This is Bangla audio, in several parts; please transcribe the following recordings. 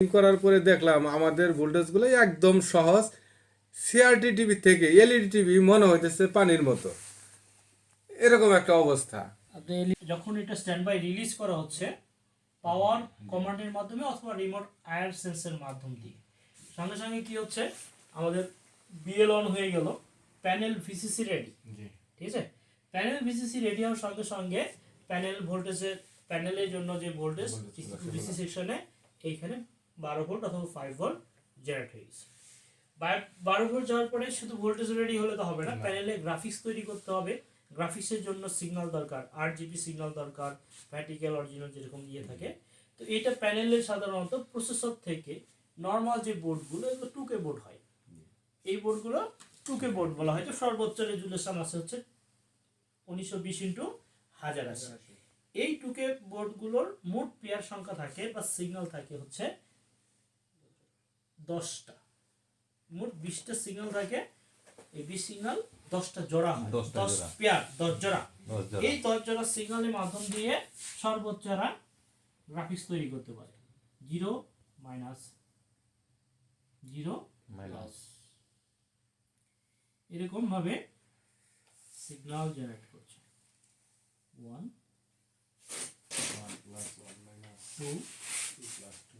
করার পরে দেখলাম আমাদের ভোল্টেজগুলো একদম সহজ। সিআরটি টিভি থেকে এলইডি টিভি মনে হইতেছে পানির মতো। এরকম একটা অবস্থা। আপনি যখন এটা স্ট্যান্ড বাই রিলিজ করা হচ্ছে পাওয়ার কমান্ডের মাধ্যমে অথবা রিমোট আয়ার সেন্সের মাধ্যম দিয়ে। সঙ্গে সঙ্গে কি হচ্ছে? আমাদের বিএল অন হয়ে গেল। প্যানেল ভিসিসি রেডি ঠিক আছে? প্যানেল ভিসিসি রেডি হওয়ার সঙ্গে সঙ্গে প্যানেল ভোল্টেজের প্যানেলের জন্য যে ভোল্টেজ ভিসি সেকশনে এইখানে বারো ভোল্ট অথবা ফাইভ ভোল্ট জেনারেট হয়ে গেছে। বারো ভোল্ট যাওয়ার পরে শুধু ভোল্টেজ রেডি হলে তো হবে না প্যানেলে গ্রাফিক্স তৈরি করতে হবে। গ্রাফিক্সের জন্য সিগন্যাল দরকার আট জিবি সিগন্যাল দরকার ভ্যাটিক্যাল অরিজিনাল যেরকম দিয়ে থাকে। তো এটা প্যানেলের সাধারণত প্রসেসর থেকে নর্মাল যে বোর্ডগুলো এগুলো টুকে বোর্ড হয়। এই বোর্ডগুলো টুকে বোর্ড বলা হয়। তো সর্বোচ্চ রেজুলেশন আছে হচ্ছে উনিশশো বিশ ইন্টু হাজার আছে এই টুকে বোর্ডগুলোর মোট পেয়ার সংখ্যা থাকে বা সিগন্যাল থাকে হচ্ছে দশটা। মোট বিশটা সিগন্যাল থাকে এই বিশ সিগন্যাল দশটা জোড়া হয়। দশ পেয়ার দশ জোড়া। এই দশ জোড়া সিগন্যালের মাধ্যম দিয়ে সর্বোচ্চরা গ্রাফিক্স তৈরি করতে পারে। জিরো মাইনাস জিরো মাইনাস এরকম ভাবে সিগন্যাল জেনারেট করছে। ওয়ান টু টু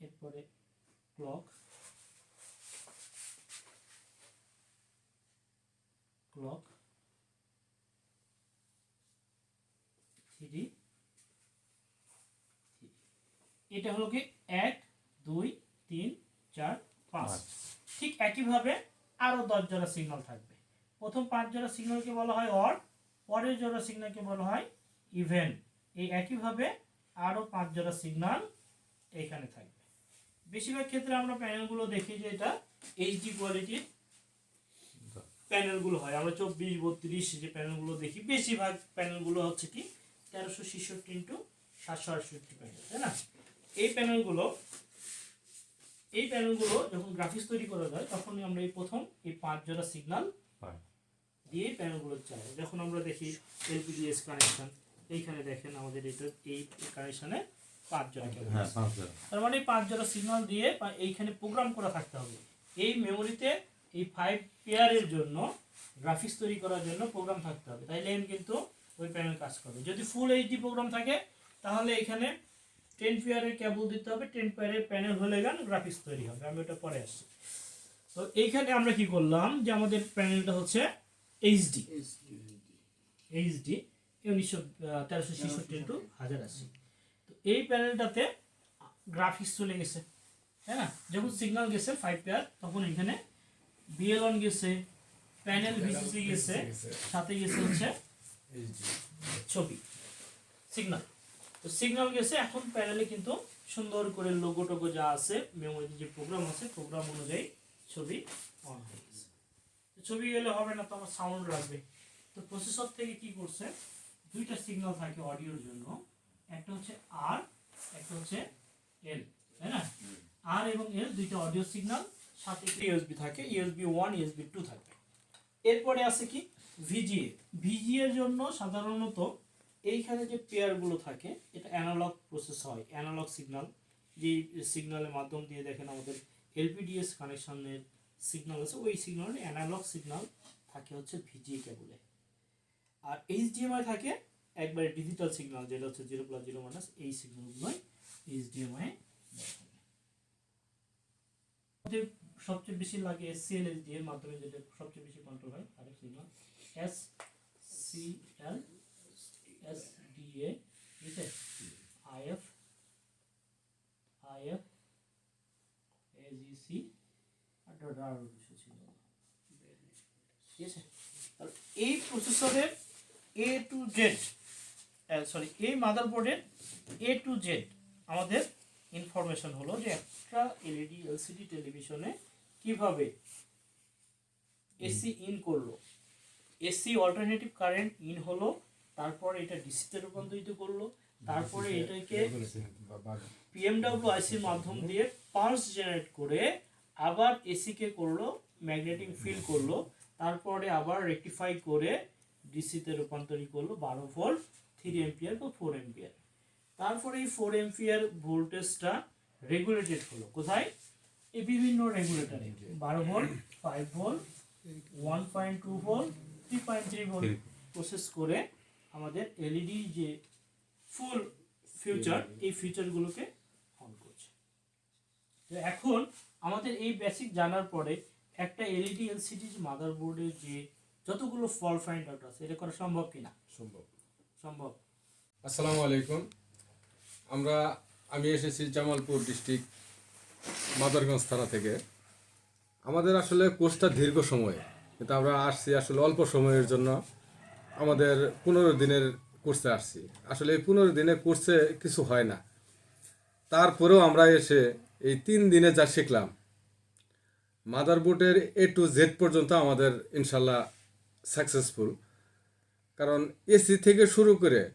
এরপরে ক্লক ক্লক থ্রি এটা হলো কি এক দুই তিন চার পাঁচ। ঠিক একইভাবে আরও দশ জোড়া সিগন্যাল থাকবে। প্রথম পাঁচ জোড়া সিগন্যালকে বলা হয় অর পরের জোড়া সিগন্যালকে বলা হয় ইভেন এই একইভাবে আরও পাঁচ জোড়া সিগন্যাল এখানে থাকবে। বেশিরভাগ ক্ষেত্রে আমরা প্যানেলগুলো দেখি যে এটা এইচডি কোয়ালিটির প্যানেলগুলো হয়। আমরা চব্বিশ বত্রিশ যে প্যানেলগুলো দেখি বেশিরভাগ প্যানেলগুলো হচ্ছে কি তেরোশো ছেষট্টি ইন্টু সাতশো আটষট্টি প্যানেল তাই না? এই প্যানেলগুলো এই প্যানেলগুলো যখন গ্রাফিক্স তৈরি করা যায় তখনই আমরা এই প্রথম এই পাঁচ জোড়া সিগন্যাল হয়। দিয়ে প্যানেলগুলো চালাই। যখন আমরা দেখি এলপিডিএস কানেকশন এইখানে দেখেন আমাদের এটা এই কানেকশনে পাঁচ জোড়া কেবল হ্যাঁ পাঁচ জোড়া। তার মানে পাঁচ জোড়া সিগন্যাল দিয়ে এইখানে প্রোগ্রাম করা থাকতে হবে। এই মেমোরিতে এই ফাইভ পেয়ারের জন্য গ্রাফিক্স তৈরি করার জন্য প্রোগ্রাম থাকতে হবে। তাইলে কিন্তু ওই প্যানেল কাজ করবে। যদি ফুল এইচডি প্রোগ্রাম থাকে তাহলে এখানে টেন পেয়ারের কেবল দিতে হবে। টেন পেয়ারের প্যানেল হলে গান গ্রাফিক্স তৈরি হবে। আমি ওটা পরে আসছি। তো এইখানে আমরা কি করলাম যে আমাদের প্যানেলটা হচ্ছে এইচডি এইচডি উনিশশো তেরোশো ছেষট্টি ইন্টু হাজার আশি। তো এই প্যানেলটাতে গ্রাফিক্স চলে গেছে তাই না যখন সিগন্যাল গেছে ফাইভ পেয়ার তখন এখানে বিএল অন গেছে প্যানেল গেছে সাথে গেছে হচ্ছে ছবি সিগন্যাল তো সিগন্যাল গেছে এখন প্যানেলে কিন্তু সুন্দর করে লোগো টোগো যা আছে মেমোরিতে যে প্রোগ্রাম আছে প্রোগ্রাম অনুযায়ী ছবি অন হয়ে গেছে। ছবি এলে হবে না তো আমার সাউন্ড লাগবে। তো প্রসেসর থেকে কি করছে? দুইটা সিগন্যাল থাকে অডিওর জন্য। একটা হচ্ছে আর একটা হচ্ছে এল তাই না? আর এবং এল দুইটা অডিও সিগন্যাল সাথে ইউএসবি থাকে ইউএসবি ওয়ান ইউএসবি টু থাকে এরপরে আছে কি? ভিজিএ ভিজিএর জন্য সাধারণত এইখানে যে পেয়ারগুলো থাকে এটা অ্যানালগ প্রসেস হয় অ্যানালগ সিগন্যাল যে সিগন্যালের মাধ্যম দিয়ে দেখেন আমাদের এলপিডিএস কানেকশনের সিগন্যাল আছে ওই সিগন্যালে অ্যানালগ সিগন্যাল থাকে হচ্ছে ভিজিএ কেবলে আর এইচডিএমআই থাকে একবারে ডিজিটাল সিগন্যাল যেটা হচ্ছে জিরো প্লাস জিরো মাইনাস এই সিগন্যালগুলোই এইচডিএমআই সবচেয়ে বেশি লাগে এসসিএল এইচডি এর মাধ্যমে, যেটা সবচেয়ে বেশি কন্ট্রোল হয় আরেক signal S C L S D A ঠিক আছে? আইএফ আইএফ এজিসি আর ডট আর কিছু ছিল ঠিক আছে? এই প্রসেসরের এ টু জেড সরি এই মাদারবোর্ডের এ টু জেড আমাদের ইনফরমেশন হলো যে একটা এলইডি এলসিডি টেলিভিশনে কীভাবে এসি ইন করল। এসি অল্টারনেটিভ কারেন্ট ইন হলো তারপর এটা ডিসিতে রূপান্তরিত করল তারপরে এটাকে পিএমডব্লিউ আইসির মাধ্যম দিয়ে পালস জেনারেট করে আবার এসিকে করল ম্যাগনেটিক ফিল করল তারপরে আবার রেকটিফাই করে ডিসিতে রূপান্তরিত করল বারো ভোল্ট থ্রি এম্পিয়ার বা ফোর এম্পিয়ার তারপরে এই ফোর এম্পিয়ার ভোল্টেজটা রেগুলেটেড হলো কোথায়? এই বিভিন্ন রেগুলেটরে বারো volt five volt one point two volt three point three volt process করে আমাদের এলইডি যে ফুল ফিউচার এই ফিউচারগুলোকে অন করছে। তো এখন আমাদের এই বেসিক জানার পরে একটা এলইডি এলসিডি মাদারবোর্ডের যে যতগুলো ফল ফাইন্ড আউট আছে এটা করা সম্ভব কিনা? সম্ভব। সম্ভব। আসসালামু আলাইকুম। আমরা আমি এসেছি জামালপুর ডিস্ট্রিক্ট মাদারগঞ্জ থানা থেকে। আমাদের আসলে কোর্সটা দীর্ঘ সময় কিন্তু আমরা আসছি আসলে অল্প সময়ের জন্য। আমাদের পনেরো দিনের কোর্সে আসছি। আসলে এই পনেরো দিনের কোর্সে কিছু হয় না। তারপরেও আমরা এসে এই তিন দিনে যা শিখলাম মাদারবোর্ডের এ টু জেড পর্যন্ত আমাদের ইনশাল্লাহ সাকসেসফুল কারণ এসি থেকে শুরু করে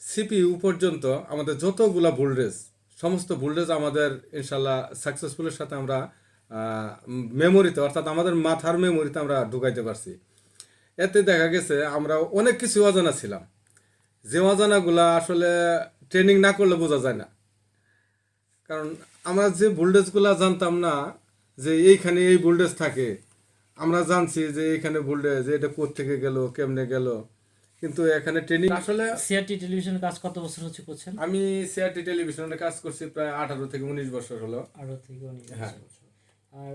সিপিইউ পর্যন্ত আমাদের যতগুলা ভোল্টেজ সমস্ত ভোল্টেজ আমাদের ইনশাল্লাহ সাকসেসফুলের সাথে আমরা মেমোরিতে অর্থাৎ আমাদের মাথার মেমোরিতে আমরা ঢুকাইতে পারছি। এতে দেখা গেছে আমরা অনেক কিছু অজানা ছিলাম। যে অজানাগুলা আসলে ট্রেনিং না করলে বোঝা যায় না। কারণ আমরা যে ভোল্টেজগুলা জানতাম না, যে এইখানে এই ভোল্টেজ থাকে আমরা জানছি যে এইখানে ভোল্টেজ এটা থেকে গেল কেমনে গেল। কিন্তু এখানে ট্রেনিং আসলে সিআরটি টেলিভিশনে কাজ কত বছর হচ্ছে করছেন? আমি সিআরটি টেলিভিশনে কাজ করছি প্রায় আঠারো থেকে উনিশ বছর হলো। আরও থেকে হ্যাঁ। বছর। আর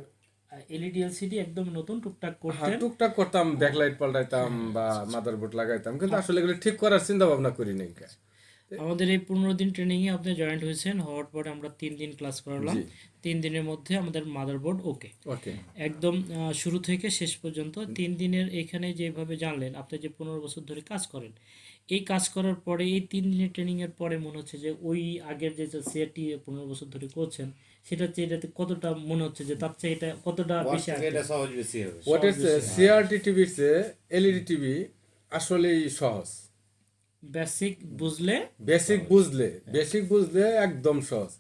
এলইডি এলসিডি একদম নতুন টুকটাক হ্যাঁ, করতেন? টুকটাক করতাম ব্যাকলাইট পাল্টাইতাম বা মাদারবোর্ড লাগাইতাম কিন্তু আসলে এগুলো ঠিক করার চিন্তা ভাবনা করি নাই। আমাদের এই পনেরো দিন ট্রেনিং এ আপনি জয়েন্ট হয়েছেন হওয়ার পরে আমরা তিন দিন ক্লাস করালাম। তিন দিনের মধ্যে আমাদের মাদারবোর্ড ওকে ওকে একদম শুরু থেকে শেষ পর্যন্ত তিন দিনের এখানে যেভাবে জানলেন আপনি যে পনেরো বছর ধরে কাজ করেন এই কাজ করার পরে এই তিন দিনের ট্রেনিং এর পরে মনে হচ্ছে যে ওই আগের যে সিআরটি পনেরো বছর ধরে করছেন সেটা হচ্ছে এটাতে কতটা মনে হচ্ছে যে তার চেয়ে এটা কতটা বেশি? এটা সহজ বেশি হবে। ইজ সিআরটি টিভির চেয়ে এলইডি টিভি আসলেই সহজ। বেসিক বুঝলে? বেসিক বুঝলে বেসিক বুঝলে একদম সহজ।